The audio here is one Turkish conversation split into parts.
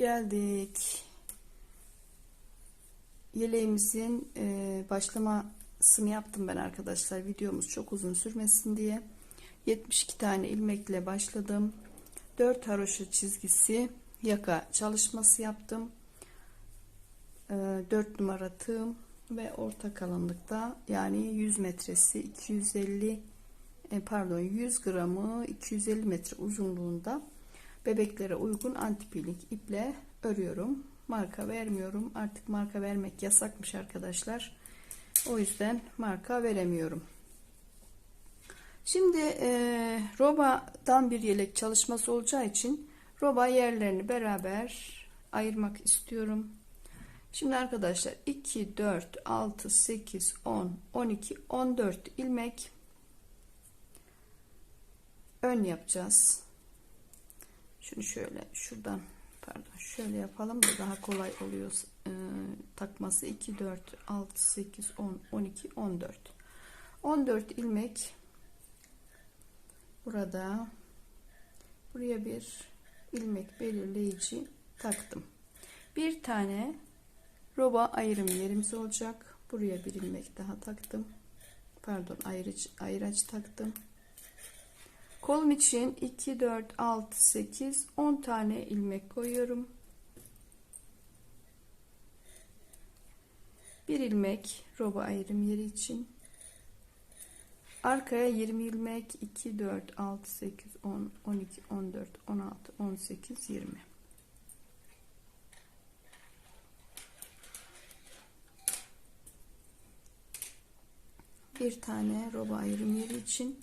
Geldik. Yeleğimizin e, başlamasını yaptım ben arkadaşlar. Videomuz çok uzun sürmesin diye. 72 tane ilmekle başladım. 4 haroşa çizgisi yaka çalışması yaptım. E, 4 numara tığım ve orta kalınlıkta yani 100 metresi 250 e, pardon 100 gramı 250 metre uzunluğunda bebeklere uygun antipilik iple örüyorum. Marka vermiyorum. Artık marka vermek yasakmış arkadaşlar. O yüzden marka veremiyorum. Şimdi e, robadan bir yelek çalışması olacağı için roba yerlerini beraber ayırmak istiyorum. Şimdi arkadaşlar 2, 4, 6, 8, 10, 12, 14 ilmek ön yapacağız. Şunu şöyle şuradan pardon şöyle yapalım da daha kolay oluyor. E, takması 2 4 6 8 10 12 14 14 ilmek burada. Buraya bir ilmek belirleyici taktım. Bir tane roba ayrım yerimiz olacak. Buraya bir ilmek daha taktım. Pardon ayrıç ayraç taktım Kolum için 2, 4, 6, 8, 10 tane ilmek koyuyorum. Bir ilmek roba ayrım yeri için. Arkaya 20 ilmek 2, 4, 6, 8, 10, 12, 14, 16, 18, 20. Bir tane roba ayrım yeri için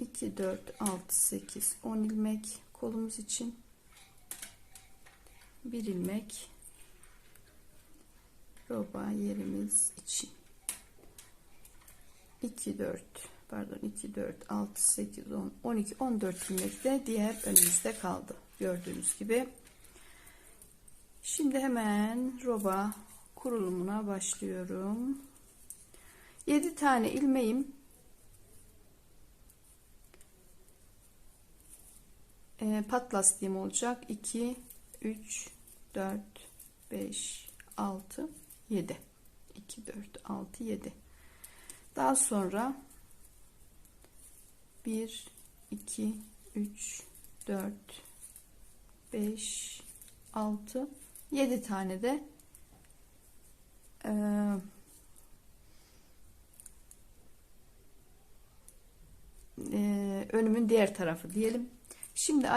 2 4 6 8 10 ilmek kolumuz için. Bir ilmek roba yerimiz için. 2 4 pardon 2 4 6 8 10 12 14 ilmek de diğer önümüzde kaldı. Gördüğünüz gibi. Şimdi hemen roba kurulumuna başlıyorum. 7 tane ilmeğim e, pat lastiğim olacak. 2 3 4 5 6 7 2 4 6 7 daha sonra 1 2 3 4 5 6 7 tane de e, e, önümün diğer tarafı diyelim Şimdi